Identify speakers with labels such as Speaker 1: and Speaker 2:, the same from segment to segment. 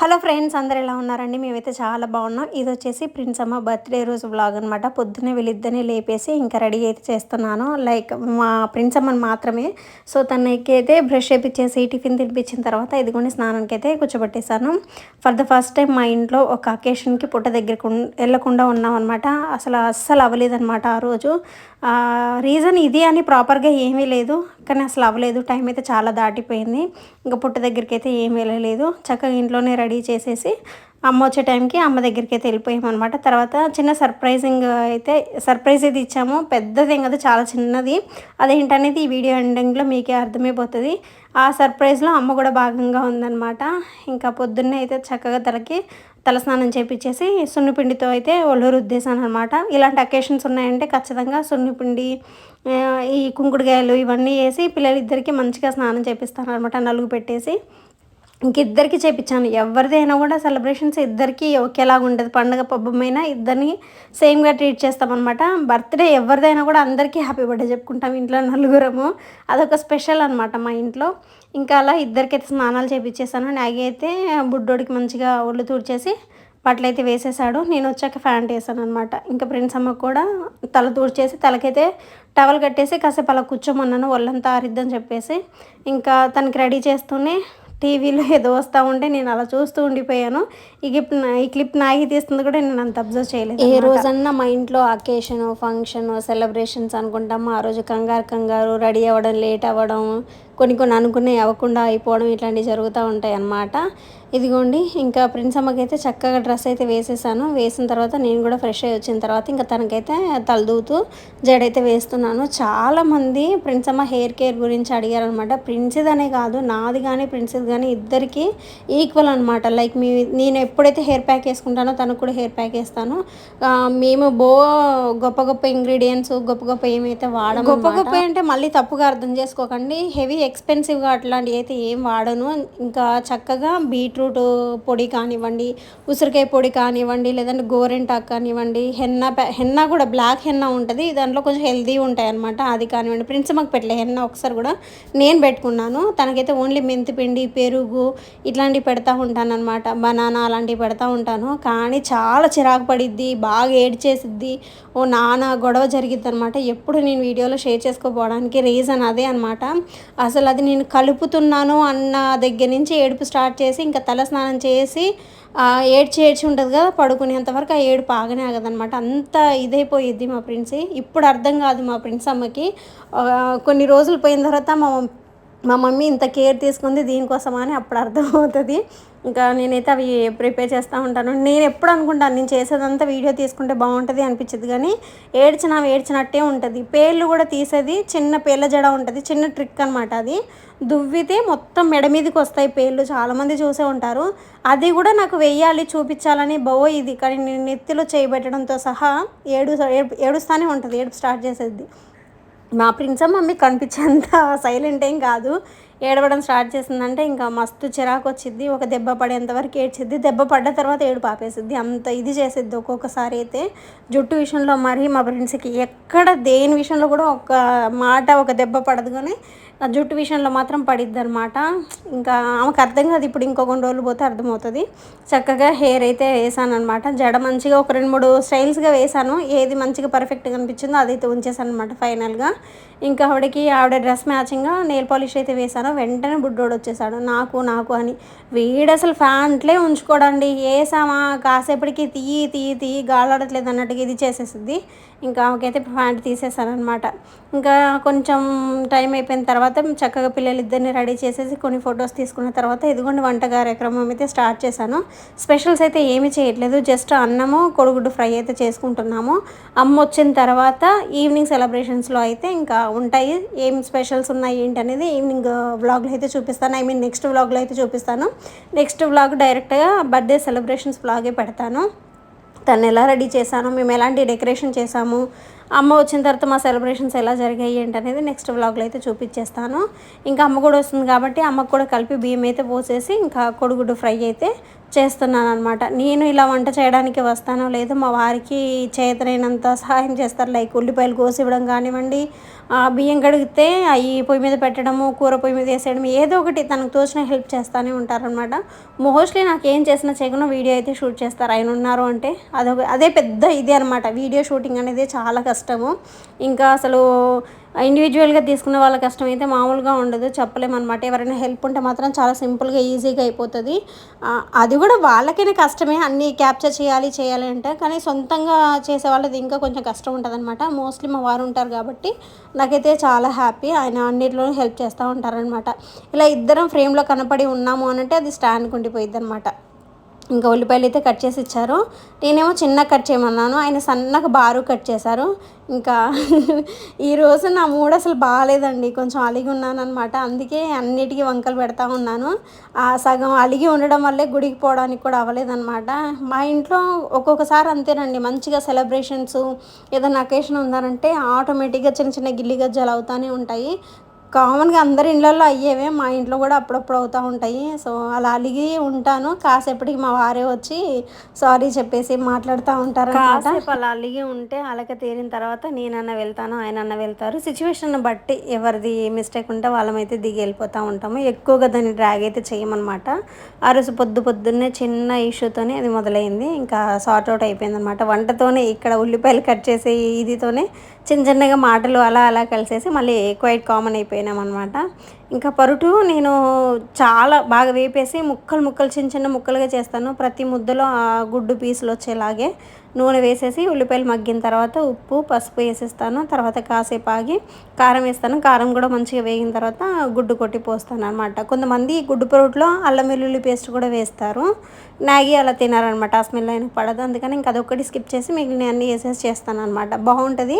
Speaker 1: Hello friends అందరు ఎలా ఉన్నారండి? మేమైతే చాలా బాగున్నాం. ఇది వచ్చేసి ప్రిన్స్ అమ్మ బర్త్డే రోజు వ్లాగ్ అనమాట పొద్దున్నే వీళ్ళిద్దరిని లేపేసి ఇంకా రెడీ అయితే చేస్తున్నాను. లైక్ మా ప్రిన్స్ అమ్మని మాత్రమే. సో తనకి అయితే బ్రష్ చేపించేసి టిఫిన్ తినిపించిన తర్వాత ఇదిగోండి స్నానానికి అయితే కూర్చోబెట్టేశాను. ఫర్ ద ఫస్ట్ టైం మా ఇంట్లో ఒక అకేషన్కి పుట్ట దగ్గరకు వెళ్ళకుండా ఉన్నాం అసలు అస్సలు అవ్వలేదన్నమాట ఆ రోజు. రీజన్ ఇది అని ప్రాపర్గా ఏమీ లేదు. కానీ అసలు అవ్వలేదు. టైం అయితే చాలా దాటిపోయింది. ఇంకా పుట్ట దగ్గరికి అయితే ఏం వెళ్ళలేదు. చక్కగా ఇంట్లోనే రెడీ చేసేసి అమ్మ వచ్చే టైంకి అమ్మ దగ్గరికి అయితే వెళ్ళిపోయామన్నమాట. తర్వాత చిన్న సర్ప్రైజింగ్ అయితే సర్ప్రైజ్ అయితే ఇచ్చాము. పెద్దది ఏం కదా చాలా చిన్నది. అదేంటనేది ఈ వీడియో ఎండింగ్లో మీకే అర్థమైపోతుంది. ఆ సర్ప్రైజ్లో అమ్మ కూడా భాగంగా ఉందన్నమాట. ఇంకా పొద్దున్నే అయితే చక్కగా తలకి తలస్నానం చేపించేసి సున్నిపిండితో అయితే ఒళ్ళు రుద్దేశాను అనమాట ఇలాంటి అకేషన్స్ ఉన్నాయంటే ఖచ్చితంగా సున్నిపిండి ఈ కుంకుడుకాయలు ఇవన్నీ వేసి పిల్లలిద్దరికీ మంచిగా స్నానం చేపిస్తాను అనమాట నలుగు పెట్టేసి. ఇంకిద్దరికి చేపించాను ఎవరిదైనా కూడా సెలబ్రేషన్స్ ఇద్దరికి ఒకేలాగా ఉండదు. పండగ పబ్బమైనా ఇద్దరిని సేమ్గా ట్రీట్ చేస్తామన్నమాట. బర్త్డే ఎవరిదైనా కూడా అందరికీ హ్యాపీ బర్త్డే చెప్పుకుంటాం ఇంట్లో నలుగురము. అదొక స్పెషల్ అనమాట మా ఇంట్లో. ఇంకా అలా ఇద్దరికైతే స్నానాలు చేపించేసాను నాగి అయితే బుడ్డోడికి మంచిగా ఒళ్ళు తూడ్చేసి బట్టలు అయితే వేసేసాడు. నేను వచ్చాక ఫ్యాంట్ వేసాను అనమాట ఇంకా ఫ్రెండ్స్ అమ్మ కూడా తల తూడ్చేసి తలకైతే టవల్ కట్టేసి కాసేపు అలా కూర్చోమన్నాను. ఒళ్ళంతా ఆరిద్దని చెప్పేసి ఇంకా తనకి రెడీ చేస్తూనే టీవీలో ఏదో వస్తూ ఉంటే నేను అలా చూస్తూ ఉండిపోయాను. ఈ క్లిప్ ఈ క్లిప్ నాగి తీస్తుంది కూడా నేను అంత అబ్జర్వ్ చేయలేదు ఏ రోజన్నా మా ఇంట్లో అకేషన్ ఫంక్షన్ సెలబ్రేషన్స్ అనుకుంటాము ఆ రోజు కంగారు కంగారు రెడీ అవ్వడం లేట్ అవ్వడం కొన్ని కొన్ని అనుకునే అవ్వకుండా అయిపోవడం ఇట్లాంటివి జరుగుతూ ఉంటాయి అన్నమాట ఇదిగోండి ఇంకా ప్రిన్స్ అమ్మకైతే చక్కగా డ్రెస్ అయితే వేసేసాను. వేసిన తర్వాత నేను కూడా ఫ్రెష్ అయ్యి వచ్చిన తర్వాత ఇంకా తనకైతే తలదూతూ జడైతే వేస్తున్నాను. చాలామంది ప్రిన్స్ అమ్మ హెయిర్ కేర్ గురించి అడిగారనమాట. ప్రిన్సిద్ అనే కాదు నాది కానీ ప్రిన్సిద్ కానీ ఇద్దరికి ఈక్వల్ అనమాట. లైక్ మీ నేను ఎప్పుడైతే హెయిర్ ప్యాక్ వేసుకుంటానో తనకు కూడా హెయిర్ ప్యాక్ వేస్తాను. మేము బో గొప్ప గొప్ప ఇంగ్రీడియంట్స్ గొప్ప గొప్ప ఏమైతే వాడము గొప్ప గొప్ప అంటే మళ్ళీ తప్పుగా అర్థం చేసుకోకండి. హెవీ ఎక్స్పెన్సివ్గా అట్లాంటివి అయితే ఏం వాడను. ఇంకా చక్కగా బీట్రూట్ పొడి కానివ్వండి ఉసిరికాయ పొడి కానివ్వండి లేదంటే గోరెంటాకు కానివ్వండి హెన్నా ప్యా- హెన్నా కూడా బ్లాక్ హెన్నా ఉంటుంది. దాంట్లో కొంచెం హెల్దీ ఉంటాయి అనమాట అది కానివ్వండి ప్రిన్స్ మాకు పెట్టలే. హెన్నా ఒకసారి కూడా నేను పెట్టుకున్నాను. తనకైతే ఓన్లీ మెంతిపిండి పెరుగు ఇట్లాంటివి పెడతా ఉంటాను అనమాట బనానా అలాంటివి పెడతా ఉంటాను. కానీ చాలా చిరాకు పడిద్ది బాగా ఏడ్చేసిద్ది. ఓ నాన్న గొడవ జరిగిద్ది అనమాట ఎప్పుడు నేను వీడియోలో షేర్ చేసుకోపోవడానికి రీజన్ అదే అనమాట అసలు అది నేను కలుపుతున్నాను అన్న దగ్గర నుంచి ఏడుపు స్టార్ట్ చేసి ఇంకా తల స్నానం చేసి ఏడ్చి ఏడ్చి ఉంటుంది కదా పడుకునేంతవరకు ఆ ఏడు పాగనే ఆగదనమాట అంత ఇదైపోయిద్ది మా ప్రిన్స్ ఇప్పుడు అర్థం కాదు మా ప్రిన్స్ అమ్మకి. కొన్ని రోజులు పోయిన తర్వాత మా మా మమ్మీ ఇంత కేర్ తీసుకుంది దీనికోసమని అప్పుడు అప్పుడు అర్థమవుతుంది. ఇంకా నేనైతే అవి ప్రిపేర్ చేస్తూ ఉంటాను. నేను ఎప్పుడు అనుకుంటాను నేను చేసేదంతా వీడియో తీసుకుంటే బాగుంటుంది అనిపించదు కానీ ఏడ్చినా ఏడ్చినట్టే ఉంటుంది. పేర్లు కూడా తీసేది చిన్న పేర్ల జడ ఉంటుంది చిన్న ట్రిక్ అనమాట అది. దువ్వితే మొత్తం మెడ మీదకి వస్తాయి పేర్లు చాలామంది చూసే ఉంటారు. అది కూడా నాకు వెయ్యాలి చూపించాలని బో ఇది. కానీ నేను నెత్తిలో చేయబెట్టడంతో సహా ఏడు ఏడు ఏడుస్తానే ఉంటుంది ఏడుపు స్టార్ట్ చేసేది. మా ప్రిన్స్ మమ్మీ కనిపించేంత సైలెంట్ ఏం కాదు. ఏడవడం స్టార్ట్ చేసిందంటే ఇంకా మస్తు చిరాకు వచ్చింది ఒక దెబ్బ పడేంత వరకు ఏడ్చిద్ది. దెబ్బ పడ్డ తర్వాత ఏడు పాపేసిద్ది అంత ఇది చేసిద్ది ఒక్కొక్కసారి అయితే. జుట్టు విషయంలో మరి మా ఫ్రెండ్స్కి ఎక్కడ దేని విషయంలో కూడా ఒక మాట ఒక దెబ్బ పడదు కానీ ఆ జుట్టు విషయంలో మాత్రం పడిద్ది అనమాట ఇంకా ఆమెకు అర్థం కాదు. ఇప్పుడు ఇంకో కొన్ని రోజులు పోతే అర్థమవుతుంది. చక్కగా హెయిర్ అయితే వేసాను అనమాట జడ మంచిగా ఒక రెండు మూడు స్టైల్స్గా వేసాను. ఏది మంచిగా పర్ఫెక్ట్గా అనిపించిందో అదైతే ఉంచేసాను అనమాట ఫైనల్గా. ఇంకా ఆవిడకి ఆవిడ డ్రెస్ మ్యాచింగ్గా నెయిల్ పాలిష్ అయితే వేసాను. వెంటనే బుడ్డోడు వచ్చేసాడు. నాకు నాకు అని. వీడు అసలు ఫ్యాంట్లే ఉంచుకోడండి. వేసామా కాసేపటికి తీయి తీయి తీయి గాలాడట్లేదు అన్నట్టుగా ఇది చేసేసింది. ఇంకా ఆమెకైతే ఫ్యాంట్ తీసేసానమాట ఇంకా కొంచెం టైం అయిపోయిన తర్వాత చక్కగా పిల్లలు ఇద్దరిని రెడీ చేసేసి కొన్ని ఫొటోస్ తీసుకున్న తర్వాత ఇదిగోండి వంట కార్యక్రమం అయితే స్టార్ట్ చేశాను. స్పెషల్స్ అయితే ఏమీ చేయట్లేదు. జస్ట్ అన్నము కొడుగుడ్డు ఫ్రై అయితే చేసుకుంటున్నాము. అమ్మ వచ్చిన తర్వాత ఈవినింగ్ సెలబ్రేషన్స్లో అయితే ఇంకా ఉంటాయి. ఏం స్పెషల్స్ ఉన్నాయి ఏంటి అనేది ఈవినింగ్ వ్లాగ్లో అయితే చూపిస్తాను. ఐ మీన్ నెక్స్ట్ వ్లాగ్లో అయితే చూపిస్తాను. నెక్స్ట్ వ్లాగ్ డైరెక్ట్గా బర్త్డే సెలబ్రేషన్స్ వ్లాగే పెడతాను. తను ఎలా రెడీ చేశాను మేము ఎలాంటి డెకరేషన్ చేసాము అమ్మ వచ్చిన తర్వాత మా సెలబ్రేషన్స్ ఎలా జరిగాయి ఏంటి అనేది నెక్స్ట్ వ్లాగ్లో అయితే చూపించేస్తాను. ఇంకా అమ్మ కూడా వస్తుంది కాబట్టి అమ్మకు కూడా కలిపి బియ్యం అయితే పోసేసి ఇంకా కొడుగుడ్డు ఫ్రై అయితే చేస్తున్నాను అనమాట నేను ఇలా వంట చేయడానికి వస్తానో లేదో మా వారికి చేతనైనంత సహాయం చేస్తారు. లైక్ ఉల్లిపాయలు కోసి ఇవ్వడం కానివ్వండి బియ్యం కడిగితే అవి పొయ్యి మీద పెట్టడము కూర పొయ్యి మీద వేసేయడం ఏదో ఒకటి తనకు తోచిన హెల్ప్ చేస్తూనే ఉంటారనమాట మోస్ట్లీ నాకు ఏం చేసినా చేయకుండా వీడియో అయితే షూట్ చేస్తారు. ఆయన ఉన్నారు అంటే అదొక అదే పెద్ద ఇదే అనమాట వీడియో షూటింగ్ అనేది చాలా కష్టం. కష్టము. ఇంకా అసలు ఇండివిజువల్గా తీసుకున్న వాళ్ళ కష్టం అయితే మామూలుగా ఉండదు. చెప్పలేమన్నమాట. ఎవరైనా హెల్ప్ ఉంటే మాత్రం చాలా సింపుల్గా ఈజీగా అయిపోతుంది. అది కూడా వాళ్ళకైనా కష్టమే. అన్నీ క్యాప్చర్ చేయాలి చేయాలి అంటే. కానీ సొంతంగా చేసే వాళ్ళది ఇంకా కొంచెం కష్టం ఉంటుంది అనమాట మోస్ట్లీ మా వారు ఉంటారు కాబట్టి నాకైతే చాలా హ్యాపీ ఆయన అన్నిటిలోనూ హెల్ప్ చేస్తూ ఉంటారనమాట ఇలా ఇద్దరం ఫ్రేమ్లో కనపడి ఉన్నాము అనంటే అది స్టాండ్కి ఉండిపోయింది అనమాట ఇంకా ఉల్లిపాయలు అయితే కట్ చేసి ఇచ్చారు. నేనేమో చిన్న కట్ చేయమన్నాను. ఆయన సన్నగా బారు కట్ చేశారు. ఇంకా ఈరోజు నా మూడు అసలు బాగాలేదండి. కొంచెం అలిగి ఉన్నాను అనమాట అందుకే అన్నిటికీ వంకలు పెడతా ఉన్నాను. ఆ సగం అలిగి ఉండడం వల్లే గుడికి పోవడానికి కూడా అవ్వలేదన్నమాట. మా ఇంట్లో ఒక్కొక్కసారి అంతేనండి. మంచిగా సెలబ్రేషన్స్ ఏదైనా అకేషన్ ఉందనంటే ఆటోమేటిక్గా చిన్న చిన్న గిల్లి గజ్జలు అవుతూనే ఉంటాయి. కామన్గా అందరి ఇళ్ళల్లో అయ్యేవే మా ఇంట్లో కూడా అప్పుడప్పుడు అవుతూ ఉంటాయి. సో అలా అలిగి ఉంటాను. కాసేపటికి మా వారే వచ్చి సారీ చెప్పేసి మాట్లాడుతూ ఉంటారు కాసేపు అలా అలిగి ఉంటే అలక తీరిన తర్వాత నేనన్న వెళ్తాను ఆయన అన్న వెళ్తారు. సిచ్యువేషన్ బట్టి ఎవరిది మిస్టేక్ ఉంటే వాళ్ళమైతే దిగి వెళ్ళిపోతూ ఉంటాము. ఎక్కువగా దాన్ని డ్రాగ్ అయితే చేయమన్నమాట. ఆ రోజు పొద్దు పొద్దున్నే చిన్న ఇష్యూతోనే అది మొదలైంది. ఇంకా సార్ట్ అవుట్ అయిపోయింది అనమాట వంటతోనే ఇక్కడ ఉల్లిపాయలు కట్ చేసే ఇదితోనే చిన్న చిన్నగా మాటలు అలా అలా కలిసేసి మళ్ళీ క్వైట్ కామన్ అయిపోయినామన్నమాట. ఇంకా పరుటు నేను చాలా బాగా వేపేసి ముక్కలు ముక్కలు చిన్న చిన్న ముక్కలుగా చేస్తాను. ప్రతి ముద్దలో ఆ గుడ్డు పీసులు వచ్చేలాగే. నూనె వేసేసి ఉల్లిపాయలు మగ్గిన తర్వాత ఉప్పు పసుపు వేసేస్తాను. తర్వాత కాసేపు ఆగి కారం వేస్తాను. కారం కూడా మంచిగా వేగిన తర్వాత గుడ్డు కొట్టి పోస్తాను అనమాట కొంతమంది గుడ్డు పొరుట్లో అల్లం వెల్లుల్లి పేస్ట్ కూడా వేస్తారు. మ్యాగీ అలా తినారనమాట ఆ స్మెల్ అయినా పడదు. అందుకని ఇంకా అదొక్కటి స్కిప్ చేసి మిగిలిన అన్ని వేసేసి చేస్తాను అనమాట బాగుంటుంది.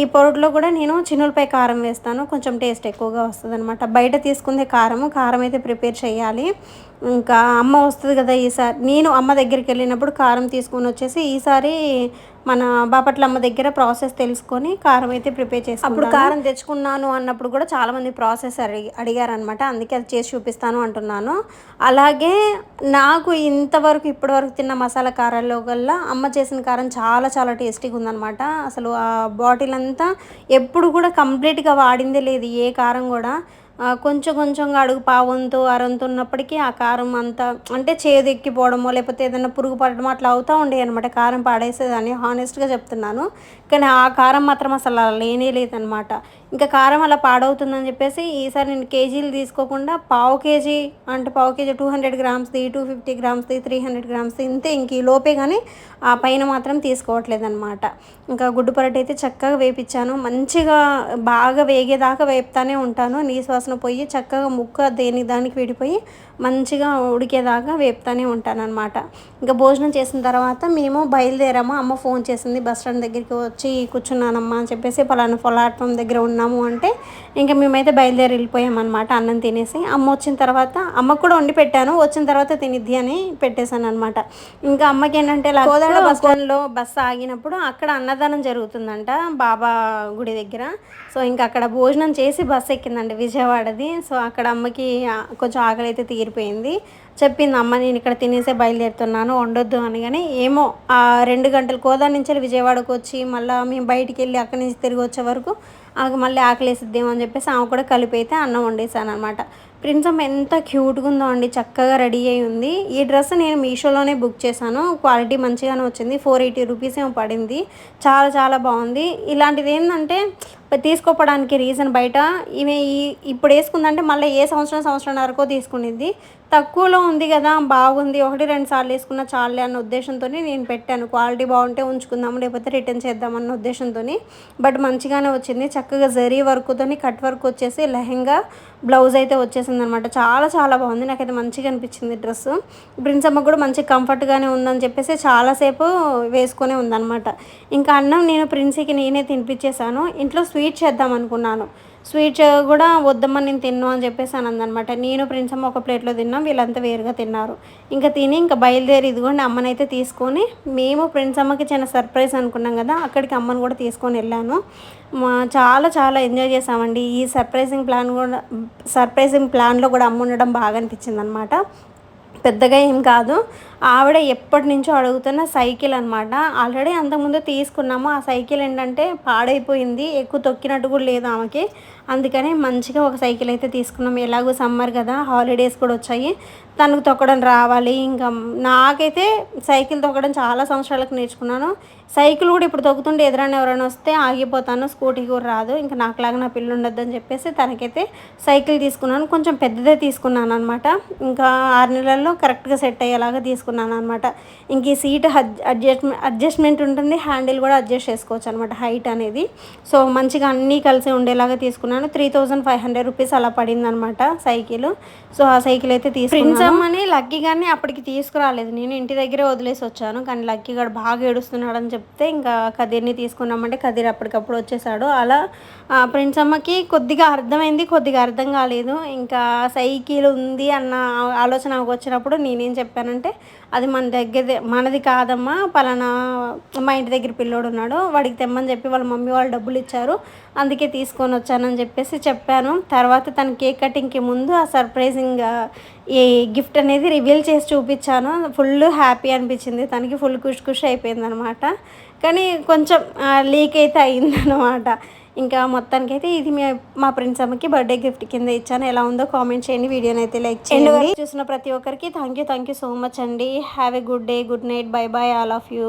Speaker 1: ఈ పొరుట్లో కూడా నేను చిన్నులపై కారం వేస్తాను. కొంచెం టేస్ట్ ఎక్కువగా వస్తుంది అనమాట బయట తీసుకుందే కారము. కారం అయితే ప్రిపేర్ చేయాలి. ఇంకా అమ్మ వస్తుంది కదా ఈసారి. నేను అమ్మ దగ్గరికి వెళ్ళినప్పుడు కారం తీసుకొని వచ్చేసి ఈసారి మన బాపట్ల అమ్మ దగ్గర ప్రాసెస్ తెలుసుకొని కారం అయితే ప్రిపేర్ చేసి అప్పుడు కారం తెచ్చుకున్నాను అన్నప్పుడు కూడా చాలామంది ప్రాసెస్ అడిగి అడిగారనమాట అందుకే అది చేసి చూపిస్తాను అంటున్నాను. అలాగే నాకు ఇంతవరకు ఇప్పటివరకు తిన్న మసాలా కారాల్లో కల్లా అమ్మ చేసిన కారం చాలా చాలా టేస్టీగా ఉందనమాట అసలు ఆ బాటిల్ అంతా ఎప్పుడు కూడా కంప్లీట్గా వాడిందే లేదు ఏ కారం కూడా. కొంచెం కొంచెంగా అడుగు పావంతు అరంతు ఉన్నప్పటికీ ఆ కారం అంతా అంటే చేదు ఎక్కిపోవడమో లేకపోతే ఏదైనా పురుగు పడడమో అట్లా అవుతూ ఉండేవి అనమాట కారం పాడేసేదని హానెస్ట్గా చెప్తున్నాను. కానీ ఆ కారం మాత్రం అసలు లేనే లేదనమాట ఇంకా కారం అలా పాడవుతుందని చెప్పేసి ఈసారి నేను కేజీలు తీసుకోకుండా పావు కేజీ అంటే పావు కేజీ టూ హండ్రెడ్ గ్రామ్స్ది టూ ఫిఫ్టీ గ్రామ్స్ది త్రీ హండ్రెడ్ గ్రామ్స్ది ఇంతే ఇంక ఈ లోపే కానీ ఆ పైన మాత్రం తీసుకోవట్లేదు అనమాట ఇంకా గుడ్డు పరట అయితే చక్కగా వేపించాను మంచిగా బాగా వేగేదాకా వేపుతానే ఉంటాను. నీశ్వాసన పోయి చక్కగా ముక్క దేని దానికి విడిపోయి మంచిగా ఉడికేదాకా వేపుతానే ఉంటాను అనమాట ఇంకా భోజనం చేసిన తర్వాత మేము బయలుదేరాము. అమ్మ ఫోన్ చేసింది బస్ స్టాండ్ దగ్గరికి వచ్చి కూర్చున్నానమ్మా అని చెప్పేసి పలానా ప్లాట్ఫామ్ దగ్గర ఉన్న ఉన్నాము అంటే ఇంకా మేమైతే బయలుదేరి వెళ్ళిపోయామన్నమాట అన్నం తినేసి. అమ్మ వచ్చిన తర్వాత అమ్మకు కూడా వండి పెట్టాను వచ్చిన తర్వాత తినిద్ది అని పెట్టేశాను అనమాట ఇంకా అమ్మకి ఏంటంటే కోదాడ బస్ స్టాండ్లో బస్సు ఆగినప్పుడు అక్కడ అన్నదానం జరుగుతుందంట బాబా గుడి దగ్గర. సో ఇంకా అక్కడ భోజనం చేసి బస్సు ఎక్కిందండి విజయవాడది. సో అక్కడ అమ్మకి కొంచెం ఆకలి అయితే తీరిపోయింది. చెప్పింది అమ్మ నేను ఇక్కడ తినేసే బయలుదేరుతున్నాను వండొద్దు అని. కానీ ఏమో ఆ రెండు గంటలు కోదా నుంచి విజయవాడకు వచ్చి మళ్ళీ మేము బయటికి వెళ్ళి అక్కడి నుంచి తిరిగి వచ్చే వరకు ఆమెకు మళ్ళీ ఆకలేసిద్దేమో అని చెప్పేసి ఆమె కూడా కలిపి అయితే అన్నం వండేసాను అనమాట ప్రిన్సమ్ ఎంత క్యూట్గా ఉందో అండి చక్కగా రెడీ అయి ఉంది. ఈ డ్రెస్ నేను మీషోలోనే బుక్ చేశాను. క్వాలిటీ మంచిగానే వచ్చింది. ఫోర్ ఎయిటీ రూపీస్ ఏమో పడింది. చాలా చాలా బాగుంది. ఇలాంటిది ఏంటంటే తీసుకోవడానికి రీజన్ బయట. ఈమె ఇప్పుడు వేసుకుందంటే మళ్ళీ ఏ సంవత్సరం సంవత్సరం వరకు తీసుకునేది తక్కువలో ఉంది కదా బాగుంది. ఒకటి రెండు సార్లు వేసుకున్న చాలే అన్న ఉద్దేశంతో నేను పెట్టాను. క్వాలిటీ బాగుంటే ఉంచుకుందాం లేకపోతే రిటర్న్ చేద్దామన్న ఉద్దేశంతో బట్ మంచిగానే వచ్చింది. చక్కగా జరీ వర్క్తో కట్ వర్క్ వచ్చేసి లెహెంగా బ్లౌజ్ అయితే వచ్చేసింది అనమాట చాలా చాలా బాగుంది. నాకైతే మంచిగా అనిపించింది డ్రెస్ అమ్మ కూడా మంచి కంఫర్ట్గానే ఉందని చెప్పేసి చాలాసేపు వేసుకునే ఉందన్నమాట ఇంకా అన్నం నేను ప్రిన్సీకి నేనే తినిపించేశాను. ఇంట్లో స్వీట్ చేద్దాం అనుకున్నాను స్వీట్స్ కూడా వద్దమ్మా నేను తిన్ను అని చెప్పేసి అని అందనమాట నేను ప్రిన్సమ్మ ఒక ప్లేట్లో తిన్నాం వీళ్ళంతా వేరుగా తిన్నారు. ఇంకా తిని ఇంకా బయలుదేరి ఇదిగోండి అమ్మనైతే తీసుకొని మేము ప్రిన్సమ్మకి చిన్న సర్ప్రైజ్ అనుకున్నాం కదా అక్కడికి అమ్మను కూడా తీసుకొని వెళ్ళాను. చాలా చాలా ఎంజాయ్ చేసామండి ఈ సర్ప్రైజింగ్ ప్లాన్ కూడా సర్ప్రైజింగ్ ప్లాన్లో కూడా అమ్మ ఉండడం బాగా అనిపించింది అనమాట పెద్దగా ఏం కాదు. ఆవిడ ఎప్పటి నుంచో అడుగుతున్న సైకిల్ అనమాట ఆల్రెడీ అంతకుముందు తీసుకున్నాము. ఆ సైకిల్ ఏంటంటే పాడైపోయింది. ఎక్కువ తొక్కినట్టు కూడా లేదు ఆమెకి. అందుకనే మంచిగా ఒక సైకిల్ అయితే తీసుకున్నాం. ఎలాగో సమ్మర్ కదా హాలిడేస్ కూడా వచ్చాయి. తనకు తొక్కడం రావాలి. ఇంకా నాకైతే సైకిల్ తొక్కడం చాలా సంవత్సరాలకు నేర్చుకున్నాను. సైకిల్ కూడా ఇప్పుడు తొక్కుతుంటే ఎదురైనా ఎవరైనా వస్తే ఆగిపోతాను. స్కూటీ కూడా రాదు. ఇంకా నాకులాగా నా పిల్లలు ఉండొద్దని చెప్పేసి తనకైతే సైకిల్ తీసుకున్నాను. కొంచెం పెద్దదే తీసుకున్నాను అనమాట ఇంకా ఆరు నెలల్లో కరెక్ట్గా సెట్ అయ్యేలాగా తీసుకున్నాను. అనమాట ఇంక ఈ సీట్ అడ్జస్ట్మెంట్ అడ్జస్ట్మెంట్ ఉంటుంది హ్యాండిల్ కూడా అడ్జస్ట్ చేసుకోవచ్చు అనమాట హైట్ అనేది. సో మంచిగా అన్నీ కలిసి ఉండేలాగా తీసుకున్నాను. Three thousand five hundred rupees అలా పడిందనమాట సైకిల్. సో ఆ సైకిల్ అయితే తీసుకున్నాను. అని లక్కీ కానీ అప్పటికి తీసుకురాలేదు. నేను ఇంటి దగ్గరే వదిలేసి వచ్చాను. కానీ లక్కీ గారు బాగా ఏడుస్తున్నాడు అని చెప్తే ఇంకా కదిర్ని తీసుకున్నామంటే కదిర్ అప్పటికప్పుడు వచ్చేసాడు. అలా ఫ్రెండ్స్ అమ్మకి కొద్దిగా అర్థమైంది కొద్దిగా అర్థం కాలేదు. ఇంకా సైకిల్ ఉంది అన్న ఆలోచన వచ్చినప్పుడు నేనేం చెప్పానంటే అది మన దగ్గర మనది కాదమ్మా పలానా మా ఇంటి దగ్గర పిల్లోడు ఉన్నాడు వాడికి తెమ్మని చెప్పి వాళ్ళ మమ్మీ వాళ్ళు డబ్బులు ఇచ్చారు అందుకే తీసుకొని వచ్చానని చెప్పేసి చెప్పాను. తర్వాత తన కేక్ కటింగ్కి ముందు ఆ సర్ప్రైజింగ్ ఈ గిఫ్ట్ అనేది రివీల్ చేసి చూపించాను. ఫుల్ హ్యాపీ అనిపించింది. తనకి ఫుల్ ఖుషి ఖుషి అయిపోయింది అనమాట కానీ కొంచెం లీక్ అయితే అయిందనమాట. ఇంకా మొత్తానికి అయితే ఇది మా ఫ్రెండ్స్ అమ్మకి బర్త్డే గిఫ్ట్ కింద ఇచ్చాను. ఎలా ఉందో కామెంట్ చేయండి. వీడియోని అయితే లైక్ చేయండి. చూసిన ప్రతి ఒక్కరికి thank you thank you so much అండి. Have a good day good night bye bye all of you